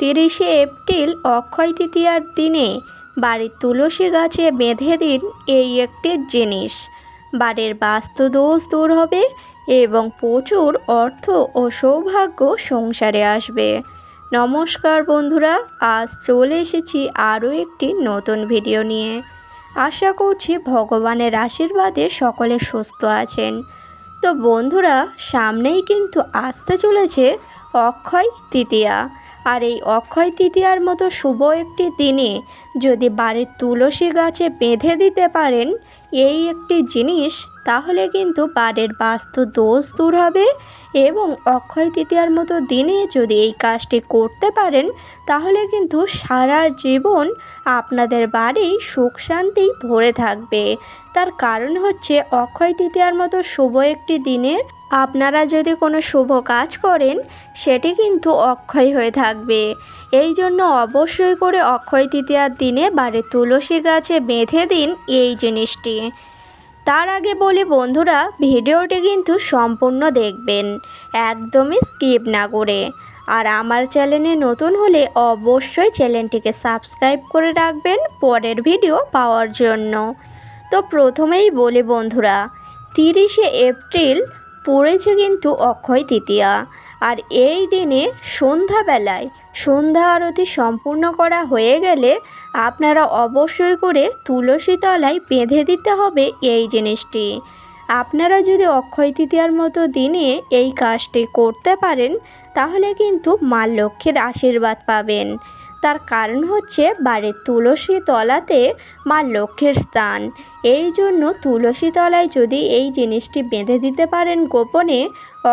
তিরিশে এপ্রিল অক্ষয় তৃতীয়ার দিনে বাড়ির তুলসী গাছে বেঁধে দিন এই একটি জিনিস। বাড়ির বাস্তু দোষ দূর হবে এবং প্রচুর অর্থ ও সৌভাগ্য সংসারে আসবে। নমস্কার বন্ধুরা, আজ চলে এসেছি আরও একটি নতুন ভিডিও নিয়ে। আশা করছি ভগবানের আশীর্বাদে সকলে সুস্থ আছেন। তো বন্ধুরা, সামনেই কিন্তু আসতে চলেছে অক্ষয় তৃতীয়া। আর এই অক্ষয় তৃতীয়ার মতো শুভ একটি দিনে যদি বাড়ির তুলসী গাছে বেঁধে দিতে পারেন এই একটি জিনিস, তাহলে কিন্তু বাড়ির বাস্তু দোষ দূর হবে। এবং অক্ষয় তৃতীয়ার মতো দিনে যদি এই কাজটি করতে পারেন, তাহলে কিন্তু সারা জীবন আপনাদের বাড়ি সুখ শান্তি ভরে থাকবে। তার কারণ হচ্ছে অক্ষয় তৃতীয়ার মতো শুভ একটি দিনে আপনারা যদি কোনো শুভ কাজ করেন, সেটি কিন্তু অক্ষয় হয়ে থাকবে। এই জন্য অবশ্যই করে অক্ষয় তৃতীয়ার দিনে বাড়ির তুলসী গাছে বেঁধে দিন এই জিনিসটি। তার আগে বলি বন্ধুরা, ভিডিওটি কিন্তু সম্পূর্ণ দেখবেন। একদমই স্কিপ না করে। আর আমার চ্যানেলে নতুন হলে অবশ্যই চ্যানেলটিকে সাবস্ক্রাইব করে রাখবেন পরের ভিডিও পাওয়ার জন্য। তো প্রথমেই বলি বন্ধুরা, তিরিশে এপ্রিল পড়েছে কিন্তু অক্ষয় তৃতীয়া। আর এই দিনে সন্ধ্যাবেলায় সন্ধ্যা আরতি সম্পূর্ণ করা হয়ে গেলে আপনারা অবশ্যই করে তুলসী তলায় বেঁধে দিতে হবে এই জিনিসটি। আপনারা যদি অক্ষয় তৃতীয়ার মতো দিনে এই কাজটি করতে পারেন, তাহলে কিন্তু মা লক্ষ্মীর আশীর্বাদ পাবেন। তার কারণ হচ্ছে বাড়ির তুলসী তলাতে মা লক্ষ্মীর স্থান। এই জন্য তুলসী তলায় যদি এই জিনিসটি বেঁধে দিতে পারেন গোপনে,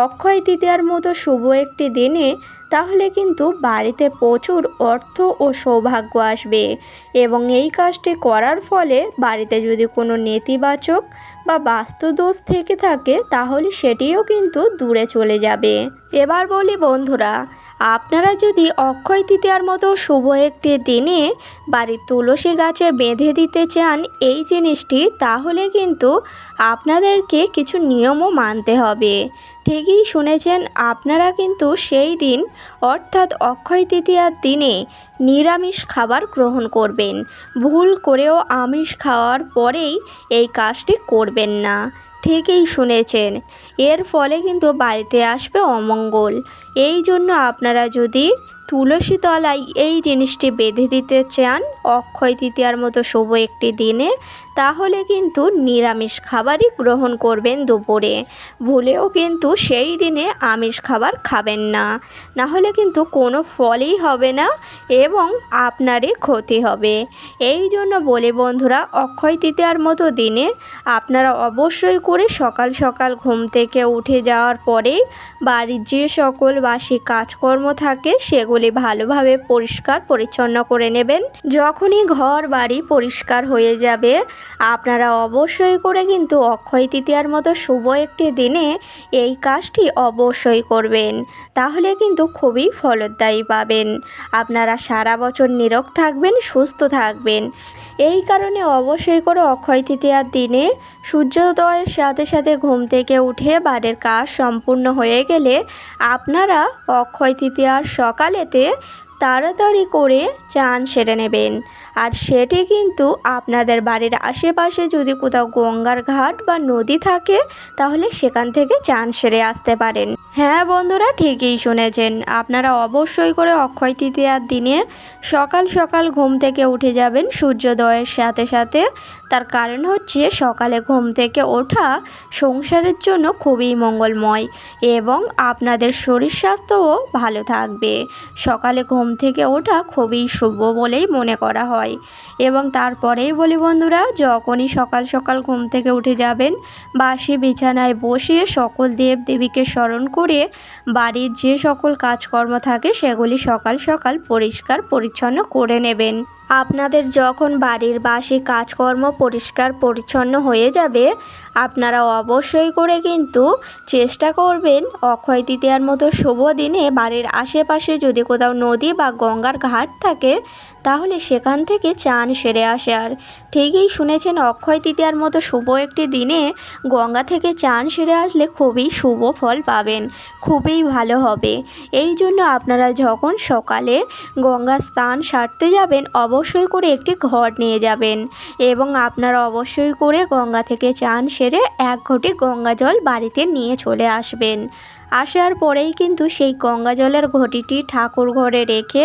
অক্ষয় তৃতীয়ার মতো শুভ একটি দিনে, তাহলে কিন্তু বাড়িতে প্রচুর অর্থ ও সৌভাগ্য আসবে। এবং এই কাজটি করার ফলে বাড়িতে যদি কোনো নেতিবাচক বা বাস্তুদোষ থেকে থাকে, তাহলে সেটিও কিন্তু দূরে চলে যাবে। এবার বলি বন্ধুরা আপনারা যদি অক্ষয় তৃতীয়ার মতো শুভ একটি দিনে বাড়ির তুলসী গাছে বেঁধে দিতে চান এই জিনিসটি, তাহলে কিন্তু আপনাদেরকে কিছু নিয়মও মানতে হবে। ঠিকই শুনেছেন, আপনারা কিন্তু সেই দিন, অর্থাৎ অক্ষয় তৃতীয়ার দিনে নিরামিষ খাবার গ্রহণ করবেন। ভুল করেও আমিষ খাওয়ার পরেই এই কাজটি করবেন না। ঠিকই শুনেছেন। এর ফলে কিন্তু বাড়িতে আসবে অমঙ্গল। এই জন্য আপনারা যদি তুলসী তলায় এই জিনিসটি বেঁধে দিতে চান, অক্ষয় তৃতীয়ার মতো শুভ একটি দিনে তাহলে কিন্তু নিরামিষ খাবারই গ্রহণ করবেন দুপুরে। ভুলেও কিন্তু সেই দিনে আমিষ খাবার খাবেন না। না হলে কিন্তু কোনো ফলই হবে না এবং আপনারই ক্ষতি হবে। এই জন্য বলে বন্ধুরা, অক্ষয় তৃতীয়ার মতো দিনে আপনারা অবশ্যই করে সকাল সকাল ঘুম থেকে উঠে যাওয়ার পরেই বাড়ির যে সকল বাসি কাজকর্ম থাকে, সেগুলি ভালোভাবে পরিষ্কার পরিচ্ছন্ন করে নেবেন। যখনই ঘর বাড়ি পরিষ্কার হয়ে যাবে আপনারা অবশ্যই করে কিন্তু অক্ষয় তৃতীয়ার মতো শুভ একটি দিনে এই কাজটি অবশ্যই করবেন। তাহলে কিন্তু খুবই ফলদায়ী পাবেন। আপনারা সারা বছর নিরোগ থাকবেন, সুস্থ থাকবেন। এই কারণে অবশ্যই করে অক্ষয় তৃতীয়ার দিনে সূর্যোদয়ের সাথে সাথে ঘুম থেকে উঠে বাড়ির কাজ সম্পূর্ণ হয়ে গেলে আপনারা অক্ষয় তৃতীয়ার সকালেতে তাড়াতাড়ি করে চান সেরে নেবেন। আর সেটি কিন্তু আপনাদের বাড়ির আশেপাশে যদি কোথাও গঙ্গার ঘাট বা নদী থাকে, তাহলে সেখান থেকে চান সেরে আসতে পারেন। হ্যাঁ বন্ধুরা, ঠিকই শুনেছেন। আপনারা অবশ্যই করে অক্ষয় তৃতীয়ার দিনে সকাল সকাল ঘুম থেকে উঠে যাবেন সূর্যোদয়ের সাথে সাথে। তার কারণ হচ্ছে সকালে ঘুম থেকে ওঠা সংসারের জন্য খুবই মঙ্গলময় এবং আপনাদের শরীর স্বাস্থ্যও ভালো থাকবে। সকালে ঘুম থেকে ওঠা খুবই শুভ বলেই মনে করা হয়। এবং তারপরেই বলি বন্ধুরা, যখনই সকাল সকাল ঘুম থেকে উঠে যাবেন, বাসি, বিছানায় বসে সকল দেব দেবীকে স্মরণ করে বাড়ির যে সকল কাজকর্ম থাকে, সেগুলি সকাল সকাল পরিষ্কার পরিচ্ছন্ন করে নেবেন। আপনাদের যখন বাড়ির বাসি কাজকর্ম পরিষ্কার পরিচ্ছন্ন হয়ে যাবে, আপনারা অবশ্যই করে কিন্তু চেষ্টা করবেন অক্ষয় তৃতীয়ার মতো শুভ দিনে বাড়ির আশেপাশে যদি কোথাও নদী বা গঙ্গার ঘাট থাকে, তাহলে সেখান থেকে চান সেরে আসে আর ঠিকই শুনেছেন, অক্ষয় তৃতীয়ার মতো শুভ একটি দিনে গঙ্গা থেকে চান সেরে আসলে খুবই শুভ ফল পাবেন, খুবই ভালো হবে। এই জন্য আপনারা যখন সকালে গঙ্গা স্থান সারতে যাবেন অবশ্যই করে একটি ঘট নিয়ে যাবেন এবং আপনারা অবশ্যই করে গঙ্গা থেকে চান সেরে এক ঘটি গঙ্গা জল বাড়িতে নিয়ে চলে আসবেন। আসার পরেই কিন্তু সেই গঙ্গা জলের ঘটিটি ঠাকুর ঘরে রেখে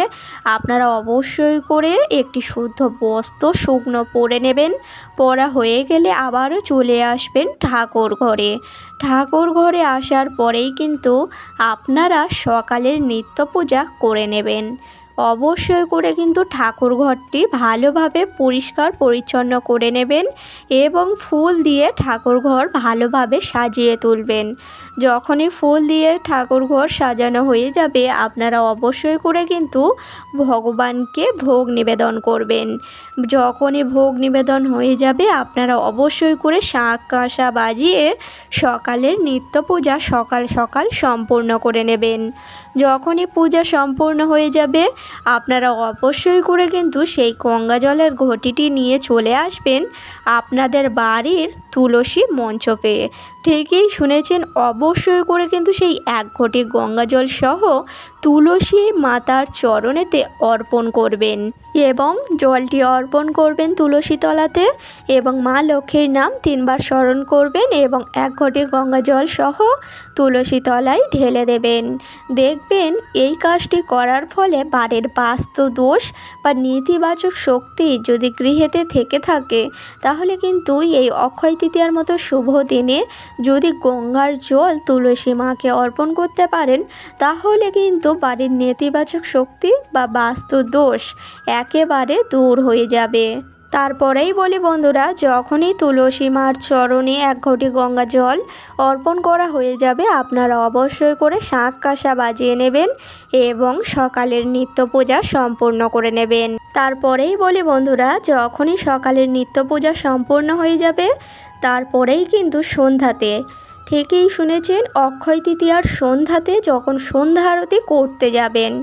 আপনারা অবশ্যই করে একটি শুদ্ধ বস্ত্র, শুকনো পরে নেবেন। পরা হয়ে গেলে আবারও চলে আসবেন ঠাকুর ঘরে। ঠাকুর ঘরে আসার পরেই কিন্তু আপনারা সকালের নিত্য পূজা করে নেবেন। অবশ্যই করে কিন্তু ঠাকুর ঘরটি ভালোভাবে পরিষ্কার পরিচ্ছন্ন করে নেবেন এবং ফুল দিয়ে ঠাকুর ঘর ভালোভাবে সাজিয়ে তুলবেন। যখনই ফুল দিয়ে ঠাকুর ঘর সাজানো হয়ে যাবে, আপনারা অবশ্যই করে কিন্তু ভগবানকে ভোগ নিবেদন করবেন। যখনই ভোগ নিবেদন হয়ে যাবে, আপনারা অবশ্যই করে শাঁখ কাঁসা বাজিয়ে সকালের নিত্য পূজা সকাল সকাল সম্পূর্ণ করে নেবেন। যখনই পূজা সম্পূর্ণ হয়ে যাবে, আপনারা অবশ্যই করে কিন্তু সেই গঙ্গা জলের ঘটিটি নিয়ে চলে আসবেন আপনাদের বাড়ির তুলসী মঞ্চ ঠিকই শুনেছেন অবশ্যই করে কিন্তু সেই এক ঘটি গঙ্গা জল সহ তুলসী মাতার চরণেতে অর্পণ করবেন এবং জলটি অর্পণ করবেন তুলসী তলাতে এবং মা লক্ষ্মীর নাম তিনবার স্মরণ করবেন এবং এক ঘটি গঙ্গা জল সহ তুলসী তলায় ঢেলে দেবেন। দেখবেন এই কাজটি করার ফলে বাড়ির বাস্তু দোষ বা নেতিবাচক শক্তি যদি গৃহেতে থেকে থাকে, তাহলে কিন্তু এই অক্ষয় তৃতীয়ার মতো শুভ দিনে যদি গঙ্গার জল তুলসী মাকে অর্পণ করতে পারেন, তাহলে কিন্তু বাড়ির নেতিবাচক শক্তি বা বাস্তু দোষ একেবারে দূর হয়ে যাবে। তারপরেই বলি বন্ধুরা, যখনই তুলসী মার চরণে এক ঘটি গঙ্গা জল অর্পণ করা হয়ে যাবে, আপনারা অবশ্যই করে শাঁখ কাঁসা বাজিয়ে নেবেন এবং সকালের নিত্য পূজা সম্পূর্ণ করে নেবেন। তারপরেই বলি বন্ধুরা, যখনই সকালের নিত্য পূজা সম্পূর্ণ হয়ে যাবে, তারপরেই কিন্তু সন্ধ্যাতে ঠিকই শুনেছেন, অক্ষয় তৃতীয়ার সন্ধ্যাতে যখন সন্ধ্যা আরতি করতে যাবেন।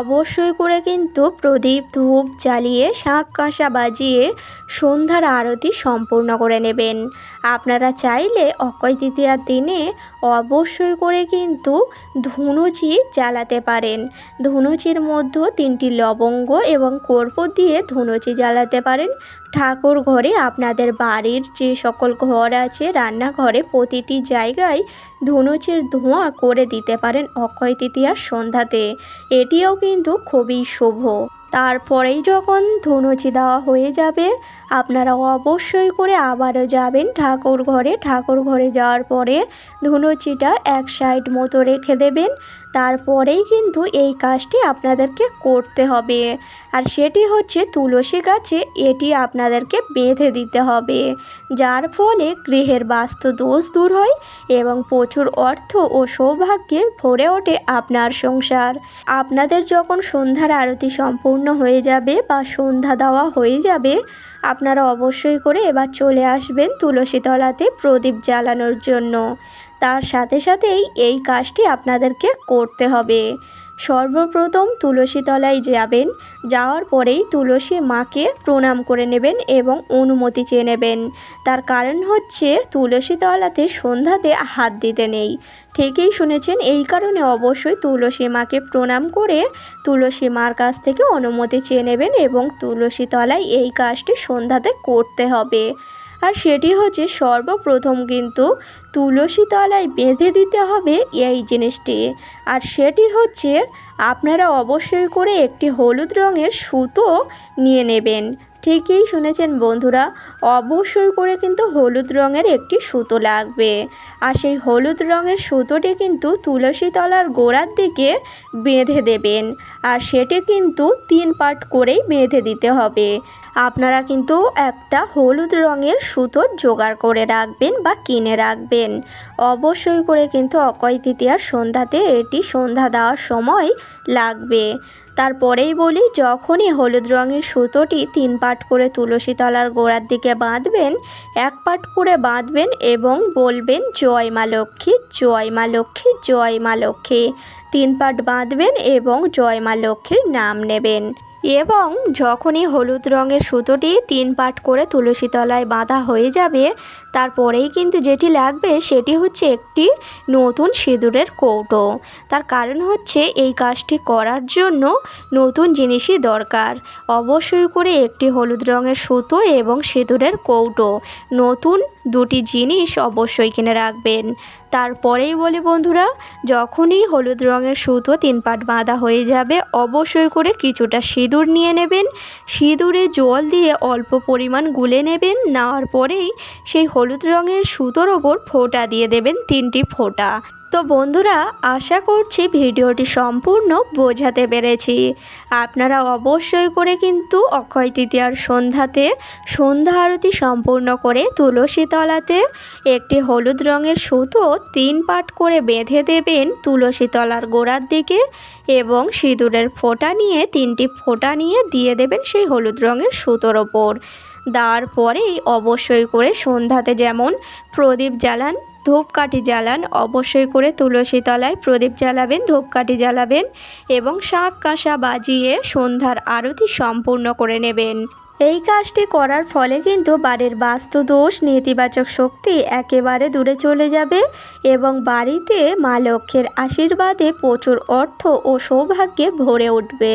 অবশ্যই করে কিন্তু প্রদীপ ধূপ জ্বালিয়ে শাঁখ কাঁসা বাজিয়ে সন্ধ্যার আরতি সম্পূর্ণ করে নেবেন। আপনারা চাইলে অক্ষয় তৃতীয়ার দিনে অবশ্যই করে কিন্তু ধুনুচি জ্বালাতে পারেন। ধুনুচির মধ্যে তিনটি লবঙ্গ এবং কর্পূর দিয়ে ধুনুচি জ্বালাতে পারেন। ঠাকুর ঘরে আপনাদের বাড়ির যে সকল ঘর আছে, রান্নাঘরে প্রতিটি জায়গায় ধনুচের ধোঁয়া করে দিতে পারেন অক্ষয় তৃতীয়ার সন্ধ্যাতে। এটিও কিন্তু খুবই শুভ। তারপরেই যখন ধনুচি দেওয়া হয়ে যাবে, আপনারা অবশ্যই করে আবারও যাবেন ঠাকুর ঘরে। ঠাকুর ঘরে যাওয়ার পরে ধনুচিটা এক সাইড মতো রেখে দেবেন। তারপরেই কিন্তু এই কাজটি আপনাদেরকে করতে হবে। আর সেটি হচ্ছে তুলসী গাছে এটি আপনাদেরকে বেঁধে দিতে হবে, যার ফলে গৃহের বাস্তু দোষ দূর হয় এবং প্রচুর অর্থ ও সৌভাগ্যে ভরে ওঠে আপনার সংসার। আপনাদের যখন সন্ধ্যার আরতি সম্পূর্ণ হয়ে যাবে বা সন্ধ্যা দেওয়া হয়ে যাবে, আপনারা অবশ্যই করে এবার চলে আসবেন তুলসী তলাতে প্রদীপ জ্বালানোর জন্য। তার সাথে সাথেই এই কাজটি আপনাদেরকে করতে হবে। সর্বপ্রথম তুলসী তলায় যাবেন, যাওয়ার পরেই তুলসী মাকে প্রণাম করে নেবেন এবং অনুমতি চেয়ে নেবেন। তার কারণ হচ্ছে তুলসী তলাতে সন্ধ্যাতে হাত দিতে নেই। ঠিকই শুনেছেন, এই কারণে অবশ্যই তুলসী মাকে প্রণাম করে তুলসী মার কাছ থেকে অনুমতি চেয়ে নেবেন এবং তুলসী তলায় এই কাজটি সন্ধ্যাতে করতে হবে। আর সেটি হচ্ছে সর্বপ্রথম কিন্তু তুলসী তলায় বেঁধে দিতে হবে এই জিনিসটি। আর সেটি হচ্ছে আপনারা অবশ্যই করে একটি হলুদ রঙের সুতো নিয়ে নেবেন। ঠিকই শুনেছেন বন্ধুরা, অবশ্যই করে কিন্তু হলুদ রঙের একটি সুতো লাগবে। আর সেই হলুদ রঙের সুতোটি কিন্তু তুলসী তলার গোড়ার দিকে বেঁধে দেবেন। আর সেটি কিন্তু তিন পার্ট করেই বেঁধে দিতে হবে। আপনারা কিন্তু একটা হলুদ রঙের সুতো জোগাড় করে রাখবেন বা কিনে রাখবেন। অবশ্যই করে কিন্তু অক্ষয় তৃতীয়ার সন্ধ্যাতে এটি সন্ধ্যা দেওয়ার সময় লাগবে। তারপরেই বলি, যখনই হলুদ রঙের সুতোটি তিন পাট করে তুলসী তলার গোড়ার দিকে বাঁধবেন, এক পাট করে বাঁধবেন এবং বলবেন, জয় মা লক্ষ্মী, জয় মা লক্ষ্মী, জয় মা লক্ষ্মী। তিন পাট বাঁধবেন এবং জয় মা লক্ষ্মীর নাম নেবেন। এবং যখনই হলুদ রঙের সুতোটি তিন পাট করে তুলসী তলায় বাঁধা হয়ে যাবে, তারপরেই কিন্তু যেটি লাগবে সেটি হচ্ছে একটি নতুন সিঁদুরের কৌটো। তার কারণ হচ্ছে এই কাজটি করার জন্য নতুন জিনিসই দরকার। অবশ্যই করে একটি হলুদ রঙের সুতো এবং সিঁদুরের কৌটো। নতুন দুটি জিনিস অবশ্যই কিনে রাখবেন। তারপরেই বলি বন্ধুরা, যখনই হলুদ রঙের সুতো তিন পাট বাঁধা হয়ে যাবে, অবশ্যই করে কিছুটা সিঁদুর নিয়ে নেবেন। সিঁদুরে জল দিয়ে অল্প পরিমাণ গুলে নেবেন, নেওয়ার পরেই সেই হলুদ রঙের সুতোর ওপর ফোঁটা দিয়ে দেবেন তিনটি ফোঁটা। তো বন্ধুরা, আশা করছি ভিডিওটি সম্পূর্ণ বোঝাতে পেরেছি। আপনারা অবশ্যই করে কিন্তু অক্ষয় তৃতীয়ার সন্ধ্যাতে, সন্ধ্যা আরতি সম্পূর্ণ করে তুলসী তলাতে একটি হলুদ রঙের সুতো তিন পাট করে বেঁধে দেবেন তুলসী তলার গোড়ার দিকে এবং সিঁদুরের ফোঁটা নিয়ে, তিনটি ফোঁটা নিয়ে দিয়ে দেবেন সেই হলুদ রঙের সুতোর ওপর। দেওয়ার পরেই অবশ্যই করে সন্ধ্যাতে যেমন প্রদীপ জ্বালান ধূপকাঠি জ্বালান, অবশ্যই করে তুলসী তলায় প্রদীপ জ্বালাবেন, ধূপকাঠি জ্বালাবেন এবং শাঁখ কাঁসা বাজিয়ে সন্ধ্যার আরতি সম্পূর্ণ করে নেবেন। এই কাজটি করার ফলে কিন্তু বাড়ির বাস্তু দোষ, নেতিবাচক শক্তি একেবারে দূরে চলে যাবে এবং বাড়িতে মা লক্ষ্মীর আশীর্বাদে প্রচুর অর্থ ও সৌভাগ্যে ভরে উঠবে।